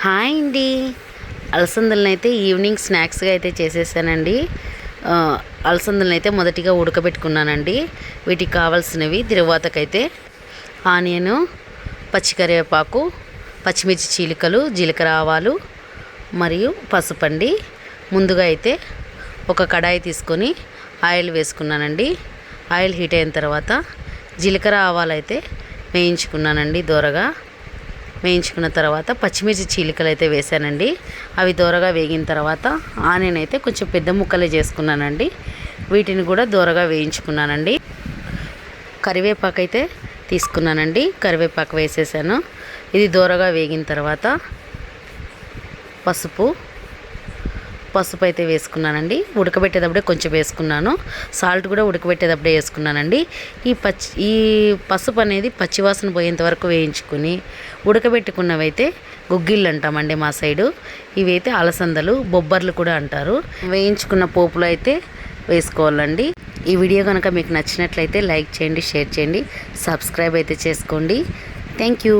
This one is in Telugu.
హాయ్ అండి. అలసందలను అయితే ఈవినింగ్ స్నాక్స్గా అయితే చేసేసానండి. ఆ, అలసందలను అయితే మొదటిగా ఉడకబెట్టుకున్నానండి. వీటికి కావాల్సినవి తిరువాతకైతే ఆనియను పచ్చికరివేపాకు పచ్చిమిర్చి చీలికలు జీలకర్ర ఆవాలు మరియు పసుపండి. ముందుగా అయితే ఒక కడాయి తీసుకొని ఆయిల్ వేసుకున్నానండి. ఆయిల్ హీట్ అయిన తర్వాత జీలకర్ర ఆవాలు అయితే వేయించుకున్నానండి దోరగా. వేయించుకున్న తర్వాత పచ్చిమిర్చి చీలికలు అయితే వేసానండి అవి దోరగా వేగిన తర్వాత ఆనియన్ అయితే కొంచెం పెద్ద ముక్కలే చేసుకున్నానండి. వీటిని కూడా దోరగా వేయించుకున్నానండి. కరివేపాకు అయితే తీసుకున్నానండి. కరివేపాకు వేసేసాను. ఇది దోరగా వేగిన తర్వాత పసుపు పసుపు అయితే వేసుకున్నానండి. ఉడకబెట్టేటప్పుడే కొంచెం వేసుకున్నాను. సాల్ట్ కూడా ఉడకబెట్టేటప్పుడే వేసుకున్నానండి. ఈ పచ్చి ఈ పసుపు అనేది పచ్చివాసన పోయేంత వరకు వేయించుకుని ఉడకబెట్టుకున్నవైతే గుగ్గిళ్ళు అంటామండి మా సైడు. ఇవైతే అలసందలు బొబ్బర్లు కూడా అంటారు. వేయించుకున్న పోపులు అయితే వేసుకోవాలండి. ఈ వీడియో కనుక మీకు నచ్చినట్లయితే లైక్ చేయండి షేర్ చేయండి సబ్స్క్రైబ్ అయితే చేసుకోండి. Thank you.